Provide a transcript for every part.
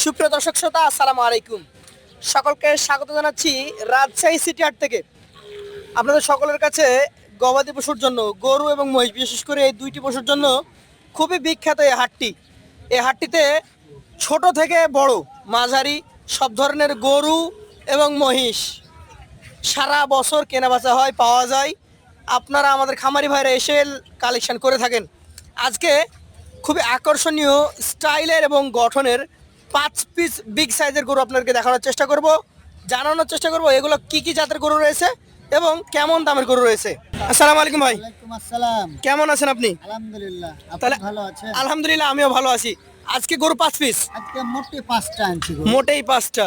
সুপ্রিয় দর্শক শ্রোতা, আসসালামু আলাইকুম। সকলকে স্বাগত জানাচ্ছি রাজশাহী সিটি হাট থেকে। আপনাদের সকলের কাছে গবাদি পশুর জন্য গরু এবং মহিষ, বিশেষ করে এই দুইটি পশুর জন্য খুবই বিখ্যাত এই হাটটি। এই হাটটিতে ছোট থেকে বড়, মাঝারি, সব ধরনের গরু এবং মহিষ সারা বছর কেনাবেচা হয়, পাওয়া যায়। আপনারা আমাদের খামারি ভাইরা এসে কালেকশন করে থাকেন। আজকে খুবই আকর্ষণীয় স্টাইলের এবং গঠনের পাঁচ পিস বিগ সাইজের গরু আপনাদেরকে দেখানোর চেষ্টা করব। জানানোর চেষ্টা করব এগুলো কি কি জাতের গরু রয়েছে এবং কেমন দামের গরু রয়েছে। আসসালামু আলাইকুম ভাই। আসসালাম। কেমন আছেন আপনি? আলহামদুলিল্লাহ তাহলে ভালো আছেন? আলহামদুলিল্লাহ আমিও ভালো আছি। আজকে গরু পাঁচ পিস আজকে মোটে পাঁচটা আনছি। মোটেই পাঁচটা।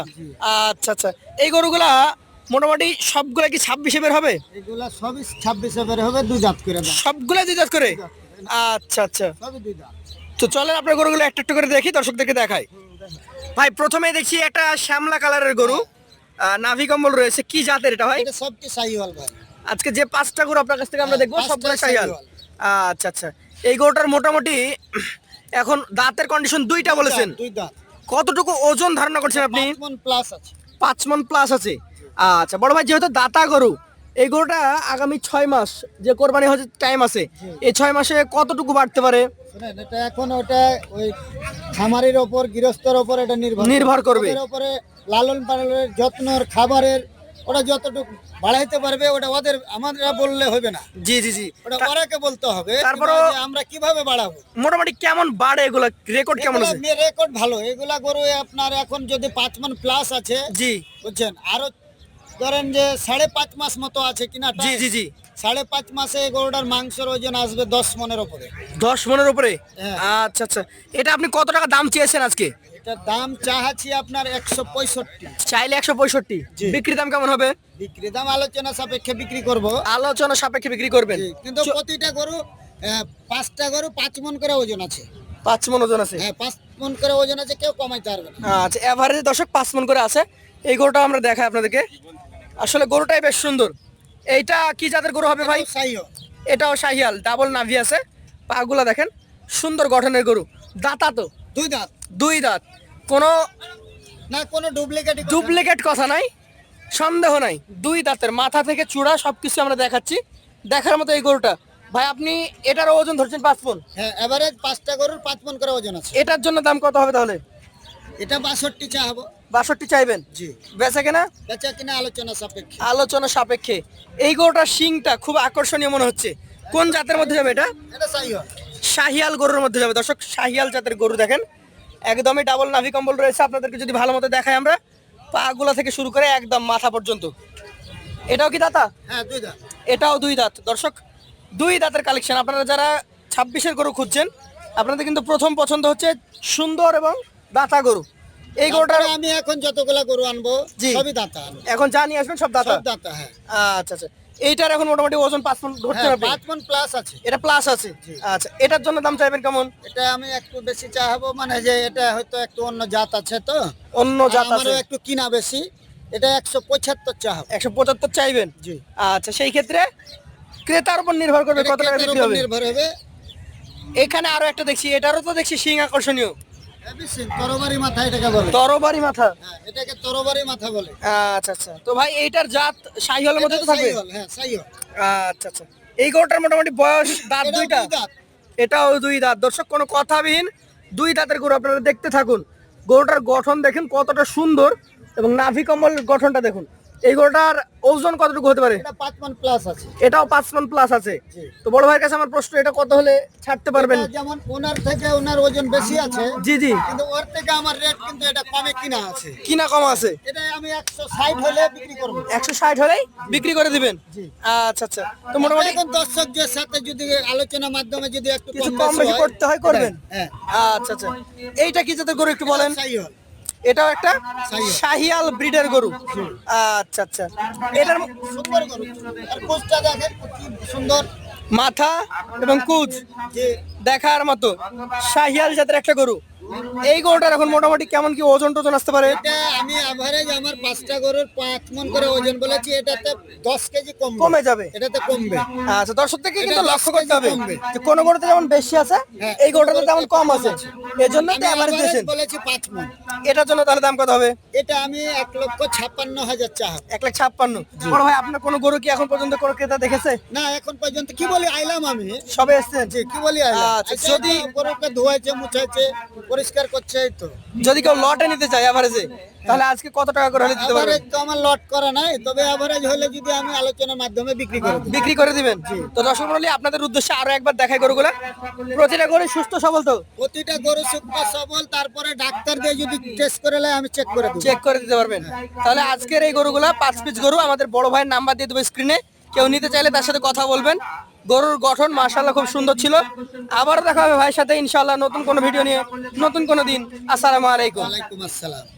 আচ্ছা আচ্ছা। এই গরুগুলা মোটামুটি সবগুলা কি ছাব্বিশে বের হবে? এগুলা সবই ছাব্বিশে বের হবে দুই দাঁত করে সবগুলা দুই দাঁত করে? আচ্ছা আচ্ছা। সবই দুই দাঁত তো চলেন আপনার গরুগুলো একটা একটা করে দেখি দর্শকদেরকে দেখাই। ভাই প্রথমে দেখছি একটা শ্যামলা কালারের গরু। নাভি কম্বল রয়েছে। কি জাতের এটা ভাই? এটা সবটি সাইওয়াল ভাই। আজকে যে পাঁচটা গরু আপনার কাছ থেকে আমরা দেখব সবগুলো শাহিওয়াল। আচ্ছা আচ্ছা। এই গরুটার মোটামুটি এখন দাঁতের কন্ডিশন দুইটা বলেছেন। দুই দাঁত। কতটুকু ওজন ধারণা করছেন আপনি? পাঁচ মণ প্লাস আছে। পাঁচ মন প্লাস আছে। আচ্ছা বড় ভাই যেহেতু দাতা গরু এই গরুটা আগামী ছয় মাস যে কোরবানি হচ্ছে টাইম আছে এই ছয় মাসে কতটুকু বাড়তে পারে? এটা এখন ওটা ওই খামারের ওপর গৃহস্থর ওপর এটা নির্ভর নির্ভর করবে। ওপরে লালন পালনের যত্নর খাবারের ওটা যতটুকু বাড়াইতে পারবে ওটা ওদের আমরা বললে হবে না। জি জি জি। ওটা ওরাকে বলতে হবে যে আমরা কীভাবে বাড়াবো। মোটামুটি কেমন বাড়ে এগুলো? রেকর্ড কেমন আছে? রেকর্ড ভালো। এগুলা গরু আপনার এখন যদি পাঁচ মন প্লাস আছে জি। বুঝছেন? আরও ধরেন যে সাড়ে পাঁচ মাস মতো আছে কিনা জি জি জি। সাড়ে পাঁচ মাসে এই গরুটার মাংসের ওজন আসবে দশ মনের ওপরে। দশ মনের উপরে হ্যাঁ। আচ্ছা আচ্ছা। এটা আপনি কত টাকা দাম চেয়েছেন আজকে? এটার দাম চাহাচ্ছি আপনার একশো পঁয়ষট্টি। চাইলে একশো পঁয়ষট্টি। বিক্রি দাম কেমন হবে? বিক্রি দাম আলোচনা সাপেক্ষে বিক্রি করব। আলোচনা সাপেক্ষে বিক্রি করবেন। কিন্তু প্রতিটা গরু পাঁচটা গরু পাঁচ মন করে ওজন আছে। পাঁচ মন ওজন আছে? হ্যাঁ পাঁচ মন করে ওজন আছে কেউ কমাইতে পারবে না। আচ্ছা এভারেজ দশক পাঁচ মন করে আছে। এই গরুটা আমরা দেখাই আপনাদেরকে। আসলে গরুটাই বেশ সুন্দর। এইটা কি জাতের গরু হবে ভাই? সাইও। এটাও শাহিয়াল ডাবল নাভি আছে। পাগুলা দেখেন সুন্দর গঠনের গরু। দাতা তো? দুই দাঁত। দুই দাঁত। কোনো না কোনো ডুপ্লিকেট ডুপ্লিকেট কথা নাই। সন্দেহ নাই। দুই দাঁতের মাথা থেকে চূড়া সবকিছু আমরা দেখাচ্ছি। দেখার মতো এই গরুটা। ভাই আপনি এটার ওজন ধরছেন পাঁচ মন হ্যাঁ এভারেজ পাঁচটা গরুর পাঁচ মন করে ওজন আছে। এটার জন্য দাম কত হবে তাহলে? এটা বাষট্টি চাহাবো বাষট্টি চাইবেন? জি। বেচা কেনা? বেচা কিনা আলোচনা সাপেক্ষে। আলোচনা সাপেক্ষে। এই গরুটার শিংটা খুব আকর্ষণীয় মনে হচ্ছে। কোন জাতের মধ্যে যাবে এটা? এটা সাইও শাহিয়াল গরুর মধ্যে যাবে। দর্শক শাহিয়াল জাতের গরু দেখেন। একদমই ডাবল নাভি কম্বল রয়েছে। আপনাদেরকে যদি ভালো মতো দেখাই আমরা পাগুলা থেকে শুরু করে একদম মাথা পর্যন্ত। এটাও কি দাতা? হ্যাঁ দুই দাঁত। এটাও দুই দাঁত। দর্শক দুই দাঁতের কালেকশন আপনারা যারা ছাব্বিশের গরু খুঁজছেন আপনাদের কিন্তু প্রথম পছন্দ হচ্ছে সুন্দর এবং দাতা গরু। এই গরুটার আমি এখন যতগুলা গরু আনব। সবই দাঁতা এখন যা নিয়ে আসবেন সব দাতা? সব দাঁতা হ্যাঁ। আচ্ছা আচ্ছা। এইটার এখন মোটামুটি ওজন পাঁচ মণ ধরছেন হ্যাঁ পাঁচ মন প্লাস আছে। এটা প্লাস আছে? আচ্ছা এটার জন্য দাম চাইবেন কেমন? এটা আমি একটু বেশি চাহাবো মানে যে এটা হয়তো একটু অন্য জাত আছে তো। অন্য জাত আছে। একটু কিনা বেশি এটা একশো পঁচাত্তর চাহাবো একশো পঁচাত্তর চাইবেন? জি। আচ্ছা সেই ক্ষেত্রে ক্রেতার উপর নির্ভর করবে কত টাকা হবে? নির্ভর হবে। এখানে আরও একটা দেখছি এটারও তো দেখছি শিং আকর্ষণীয়। তরবারি মাথা এটাকে বলে। তরবারি মাথা? হ্যাঁ এটাকে তরবারি মাথা বলে। আচ্ছা আচ্ছা। তো ভাই এইটার জাত শাহিওয়ালের মধ্যে তো থাকবে? হ্যাঁ সাইহল। আচ্ছা আচ্ছা। এই গরুটার মোটামুটি বয়স দাঁত দুইটা? দুই দাঁত। এটাও দুই দাঁত। দর্শক কোনো কথাবিহীন দুই দাঁতের গরু আপনারা দেখতে থাকুন। গরুটার গঠন দেখেন কতটা সুন্দর এবং নাভি কম্বল গঠনটা দেখুন। এই গরুটার ওজন কতটুকু হতে পারে? এটা মন প্লাস আছে। এটাও পাঁচ মন প্লাস আছে। তো বড় ভাইয়ের কাছে আমার প্রশ্ন এটা কত হলে ছাড়তে পারবেন? যেমন ওনার থেকে ওনার ওজন বেশি আছে জি জি। কিন্তু ওর থেকে আমার রেট কিন্তু এটা কমে কিনা আছে। কিনা কম আছে? এটা আমি একশো ষাট হলে বিক্রি করব। একশো ষাট হলেই বিক্রি করে দিবেন? জি। আচ্ছা আচ্ছা। তো মোটামুটি এখন দর্শকদের সাথে যদি আলোচনার মাধ্যমে যদি একটু কম বেশি করতে হয় করবেন? হ্যাঁ আচ্ছা আচ্ছা। এইটা কি যাতে গরু একটু বলেন। এটাও একটা। শাহিয়াল। ব্রিডের গরু। আচ্ছা আচ্ছা। এটার সুন্দর গরু। আর কোচটা দেখেন কি সুন্দর। মাথা এবং কুচ যে দেখার মতো। শাহিয়াল জাতের একটা গরু। এই গরুটার এখন মোটামুটি কেমন কি ওজন টোজন আসতে পারে? এটা আমি অ্যাভারেজ আমার পাঁচটা গরুর পাঁচ মন করে ওজন বলেছি এটাতে দশ কেজি কমে যাবে? এটাতে কমবে। আচ্ছা দর্শক থেকে কিন্তু লক্ষ্য করতে হবে যে কোন গরুতে যেমন বেশি আছে হ্যাঁ, এই গরুটাতে তেমন কম আছে। এজন্য তো এভারেজ দিয়েছেন। বলেছি পাঁচ মন। এটার জন্য তাহলে দাম কত হবে? এটা আমি এক লক্ষ ছাপ্পান্ন হাজার চাহা এক লাখ ছাপ্পান্ন। বড় ভাই আপনার কোনো গরু কি এখন পর্যন্ত কোনো ক্রেতা দেখেছে? না এখন পর্যন্ত কি বলি আইলাম আমি। সবে এসছেন? কি বলি আইলাম। আচ্ছা, যদি- যদি গরুকে ধোয়াইছে মুছাইছে পরিষ্কার করছে এই তো। যদি কেউ লটে নিতে চায় এভারেজে তাহলে আজকে কত টাকা করে হলে দিতে পারবেন তো আমার লট করা নাই তবে এভারেজ হলে যদি আমি আলোচনার মাধ্যমে বিক্রি করে বিক্রি করে দিবেন? তো দর্শক মন্ডলী আপনাদের উদ্দেশ্যে আরও একবার দেখাই গরুগুলা। প্রতিটা গরু সুস্থ সবল তো? প্রতিটা গরু সুস্থ সবল তারপরে ডাক্তার দিয়ে যদি টেস্ট করে নেয় আমি চেক করে দেবো। চেক করে দিতে পারবেন। তাহলে আজকের এই গরুগুলা পাঁচ পিস গরু আমাদের বড় ভাইয়ের নাম্বার দিয়ে দেবো স্ক্রিনে কেউ নিতে চাইলে তার সাথে কথা বলবেন। গরুর গঠন মাশাল্লাহ খুব সুন্দর ছিল। আবার দেখা হবে ভাইয়ের সাথে ইনশাল্লাহ নতুন কোনো ভিডিও নিয়ে, নতুন কোনো দিন। আসসালামু আলাইকুম। আসসালাম।